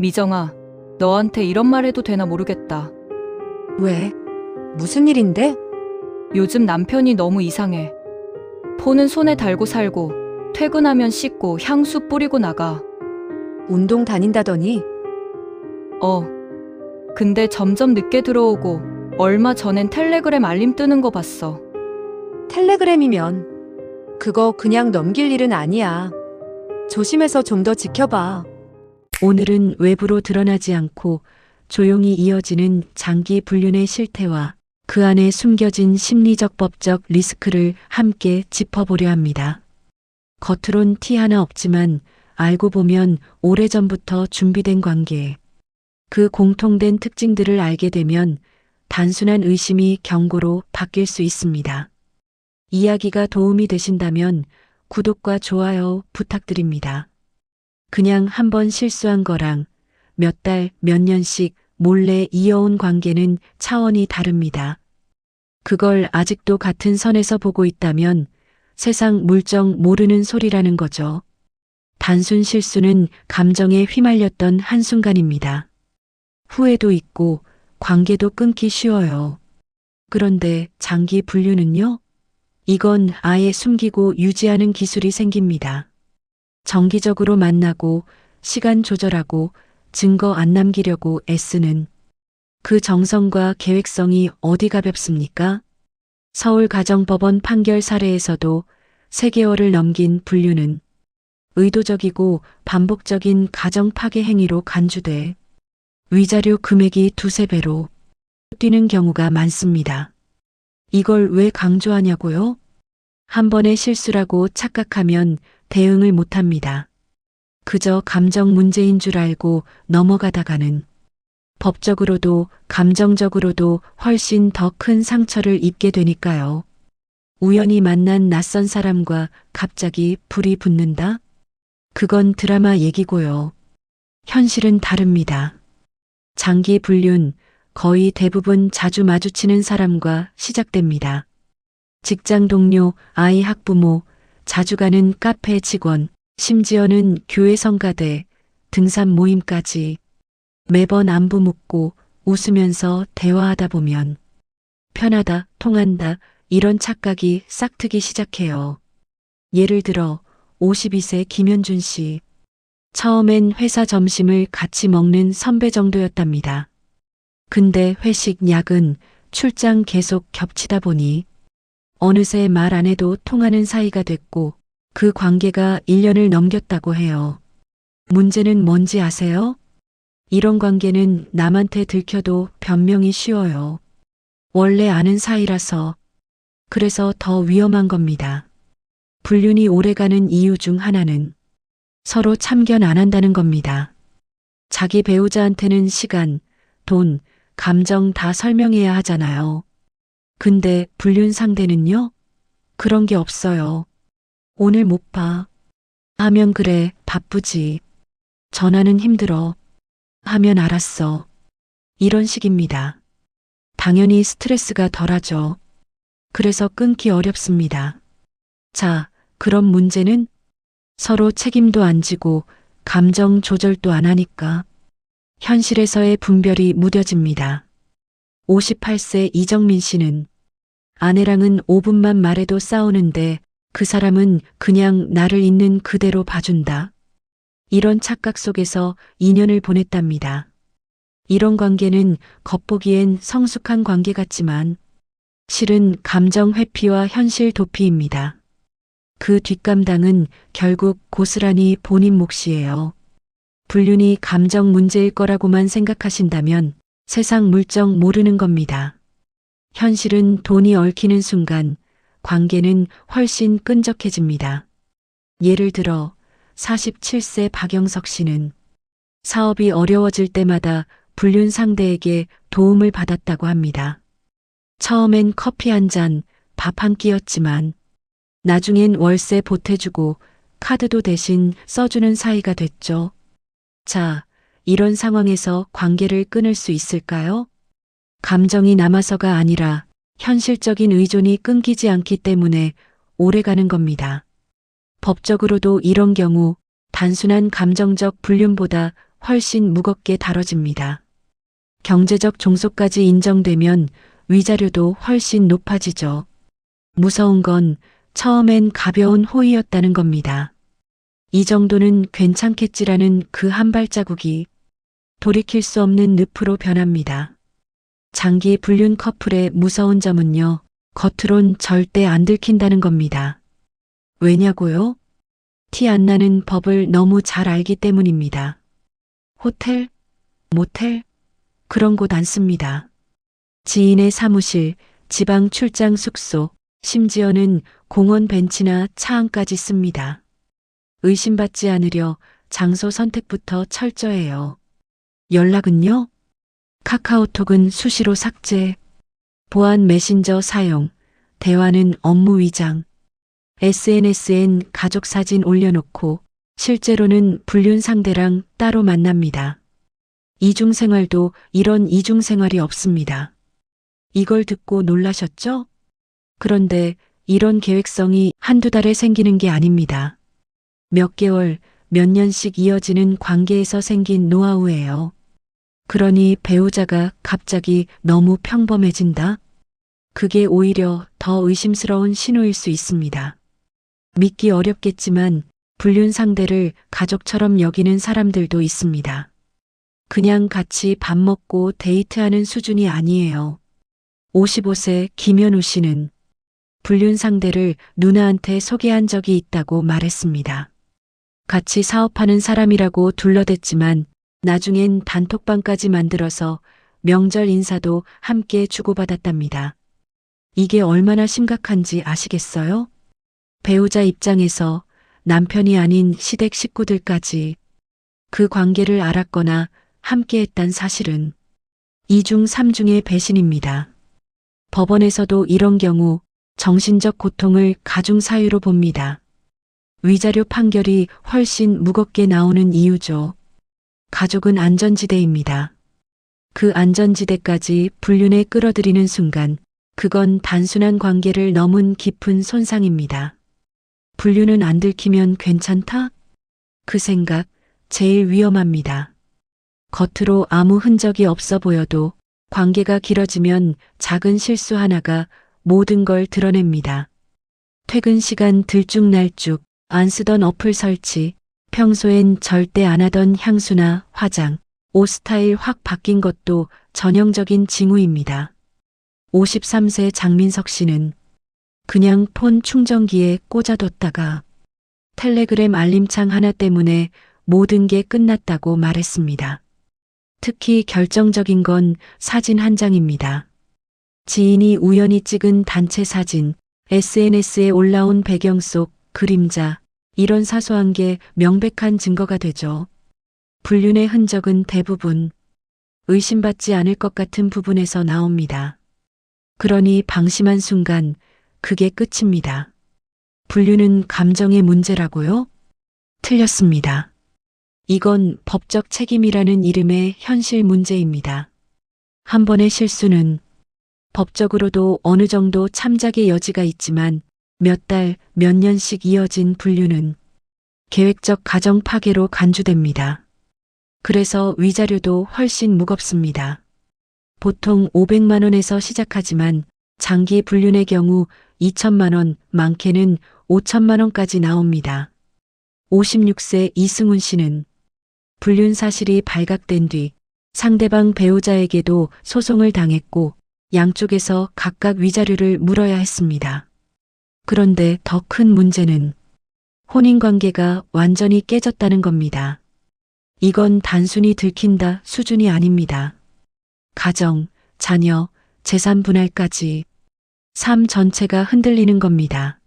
미정아, 너한테 이런 말 해도 되나 모르겠다. 왜? 무슨 일인데? 요즘 남편이 너무 이상해. 폰은 손에 달고 살고, 퇴근하면 씻고 향수 뿌리고 나가. 운동 다닌다더니 어. 근데 점점 늦게 들어오고, 얼마 전엔 텔레그램 알림 뜨는 거 봤어. 텔레그램이면 그거 그냥 넘길 일은 아니야. 조심해서 좀 더 지켜봐. 오늘은 외부로 드러나지 않고 조용히 이어지는 장기 불륜의 실태와 그 안에 숨겨진 심리적 법적 리스크를 함께 짚어보려 합니다. 겉으론 티 하나 없지만 알고 보면 오래전부터 준비된 관계. 그 공통된 특징들을 알게 되면 단순한 의심이 경고로 바뀔 수 있습니다. 이야기가 도움이 되신다면 구독과 좋아요 부탁드립니다. 그냥 한 번 실수한 거랑 몇 달, 몇 년씩 몰래 이어온 관계는 차원이 다릅니다. 그걸 아직도 같은 선에서 보고 있다면 세상 물정 모르는 소리라는 거죠. 단순 실수는 감정에 휘말렸던 한순간입니다. 후회도 있고 관계도 끊기 쉬워요. 그런데 장기 분류는요? 이건 아예 숨기고 유지하는 기술이 생깁니다. 정기적으로 만나고 시간 조절하고 증거 안 남기려고 애쓰는 그 정성과 계획성이 어디 가볍습니까? 서울가정법원 판결 사례에서도 3개월을 넘긴 분류는 의도적이고 반복적인 가정 파괴 행위로 간주돼 위자료 금액이 두세 배로 뛰는 경우가 많습니다. 이걸 왜 강조하냐고요? 한 번의 실수라고 착각하면 대응을 못합니다. 그저 감정 문제인 줄 알고 넘어가다가는 법적으로도 감정적으로도 훨씬 더 큰 상처를 입게 되니까요. 우연히 만난 낯선 사람과 갑자기 불이 붙는다? 그건 드라마 얘기고요. 현실은 다릅니다. 장기 불륜, 거의 대부분 자주 마주치는 사람과 시작됩니다. 직장 동료, 아이 학부모, 자주 가는 카페 직원, 심지어는 교회 성가대, 등산 모임까지 매번 안부 묻고 웃으면서 대화하다 보면 편하다, 통한다, 이런 착각이 싹트기 시작해요. 예를 들어 52세 김현준 씨. 처음엔 회사 점심을 같이 먹는 선배 정도였답니다. 근데 회식, 야근, 출장 계속 겹치다 보니 어느새 말 안 해도 통하는 사이가 됐고 그 관계가 1년을 넘겼다고 해요. 문제는 뭔지 아세요? 이런 관계는 남한테 들켜도 변명이 쉬워요. 원래 아는 사이라서 그래서 더 위험한 겁니다. 불륜이 오래가는 이유 중 하나는 서로 참견 안 한다는 겁니다. 자기 배우자한테는 시간, 돈, 감정 다 설명해야 하잖아요. 근데 불륜 상대는요? 그런 게 없어요. 오늘 못 봐. 하면 그래, 바쁘지. 전화는 힘들어. 하면 알았어. 이런 식입니다. 당연히 스트레스가 덜하죠. 그래서 끊기 어렵습니다. 자, 그럼 문제는 서로 책임도 안 지고 감정 조절도 안 하니까 현실에서의 분별이 무뎌집니다. 58세 이정민 씨는 아내랑은 5분만 말해도 싸우는데 그 사람은 그냥 나를 있는 그대로 봐준다. 이런 착각 속에서 2년을 보냈답니다. 이런 관계는 겉보기엔 성숙한 관계 같지만 실은 감정 회피와 현실 도피입니다. 그 뒷감당은 결국 고스란히 본인 몫이에요. 불륜이 감정 문제일 거라고만 생각하신다면 세상 물정 모르는 겁니다. 현실은 돈이 얽히는 순간 관계는 훨씬 끈적해집니다. 예를 들어 47세 박영석 씨는 사업이 어려워질 때마다 불륜 상대에게 도움을 받았다고 합니다. 처음엔 커피 한 잔, 밥 한 끼였지만 나중엔 월세 보태주고 카드도 대신 써주는 사이가 됐죠. 자, 이런 상황에서 관계를 끊을 수 있을까요? 감정이 남아서가 아니라 현실적인 의존이 끊기지 않기 때문에 오래가는 겁니다. 법적으로도 이런 경우 단순한 감정적 불륜보다 훨씬 무겁게 다뤄집니다. 경제적 종속까지 인정되면 위자료도 훨씬 높아지죠. 무서운 건 처음엔 가벼운 호의였다는 겁니다. 이 정도는 괜찮겠지라는 그 한 발자국이 돌이킬 수 없는 늪으로 변합니다. 장기 불륜 커플의 무서운 점은요, 겉으론 절대 안 들킨다는 겁니다. 왜냐고요? 티 안 나는 법을 너무 잘 알기 때문입니다. 호텔, 모텔, 그런 곳 안 씁니다. 지인의 사무실, 지방 출장 숙소, 심지어는 공원 벤치나 차 안까지 씁니다. 의심받지 않으려 장소 선택부터 철저해요. 연락은요? 카카오톡은 수시로 삭제, 보안 메신저 사용, 대화는 업무 위장, SNS엔 가족 사진 올려놓고 실제로는 불륜 상대랑 따로 만납니다. 이중 생활도 이런 이중 생활이 없습니다. 이걸 듣고 놀라셨죠? 그런데 이런 계획성이 한두 달에 생기는 게 아닙니다. 몇 개월, 몇 년씩 이어지는 관계에서 생긴 노하우예요. 그러니 배우자가 갑자기 너무 평범해진다? 그게 오히려 더 의심스러운 신호일 수 있습니다. 믿기 어렵겠지만 불륜 상대를 가족처럼 여기는 사람들도 있습니다. 그냥 같이 밥 먹고 데이트하는 수준이 아니에요. 55세 김현우 씨는 불륜 상대를 누나한테 소개한 적이 있다고 말했습니다. 같이 사업하는 사람이라고 둘러댔지만 나중엔 단톡방까지 만들어서 명절 인사도 함께 주고받았답니다. 이게 얼마나 심각한지 아시겠어요? 배우자 입장에서 남편이 아닌 시댁 식구들까지 그 관계를 알았거나 함께 했단 사실은 2중 3중의 배신입니다. 법원에서도 이런 경우 정신적 고통을 가중 사유로 봅니다. 위자료 판결이 훨씬 무겁게 나오는 이유죠. 가족은 안전지대입니다. 그 안전지대까지 불륜에 끌어들이는 순간 그건 단순한 관계를 넘은 깊은 손상입니다. 불륜은 안 들키면 괜찮다? 그 생각 제일 위험합니다. 겉으로 아무 흔적이 없어 보여도 관계가 길어지면 작은 실수 하나가 모든 걸 드러냅니다. 퇴근 시간 들쭉날쭉 안 쓰던 어플 설치, 평소엔 절대 안 하던 향수나 화장, 옷 스타일 확 바뀐 것도 전형적인 징후입니다. 53세 장민석 씨는 그냥 폰 충전기에 꽂아뒀다가 텔레그램 알림창 하나 때문에 모든 게 끝났다고 말했습니다. 특히 결정적인 건 사진 한 장입니다. 지인이 우연히 찍은 단체 사진, SNS에 올라온 배경 속 그림자, 이런 사소한 게 명백한 증거가 되죠. 불륜의 흔적은 대부분 의심받지 않을 것 같은 부분에서 나옵니다. 그러니 방심한 순간 그게 끝입니다. 불륜은 감정의 문제라고요? 틀렸습니다. 이건 법적 책임이라는 이름의 현실 문제입니다. 한 번의 실수는 법적으로도 어느 정도 참작의 여지가 있지만 몇 달, 몇 년씩 이어진 불륜은 계획적 가정 파괴로 간주됩니다. 그래서 위자료도 훨씬 무겁습니다. 보통 500만 원에서 시작하지만 장기 불륜의 경우 2천만 원, 많게는 5천만 원까지 나옵니다. 56세 이승훈 씨는 불륜 사실이 발각된 뒤 상대방 배우자에게도 소송을 당했고 양쪽에서 각각 위자료를 물어야 했습니다. 그런데 더 큰 문제는 혼인 관계가 완전히 깨졌다는 겁니다. 이건 단순히 들킨다 수준이 아닙니다. 가정, 자녀, 재산 분할까지 삶 전체가 흔들리는 겁니다.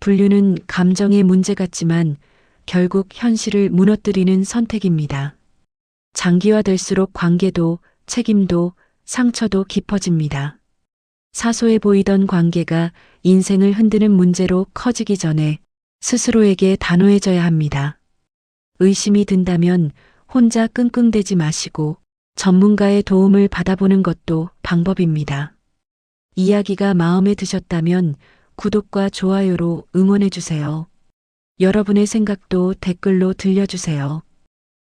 불륜은 감정의 문제 같지만 결국 현실을 무너뜨리는 선택입니다. 장기화될수록 관계도 책임도 상처도 깊어집니다. 사소해 보이던 관계가 인생을 흔드는 문제로 커지기 전에 스스로에게 단호해져야 합니다. 의심이 든다면 혼자 끙끙대지 마시고 전문가의 도움을 받아보는 것도 방법입니다. 이야기가 마음에 드셨다면 구독과 좋아요로 응원해주세요. 여러분의 생각도 댓글로 들려주세요.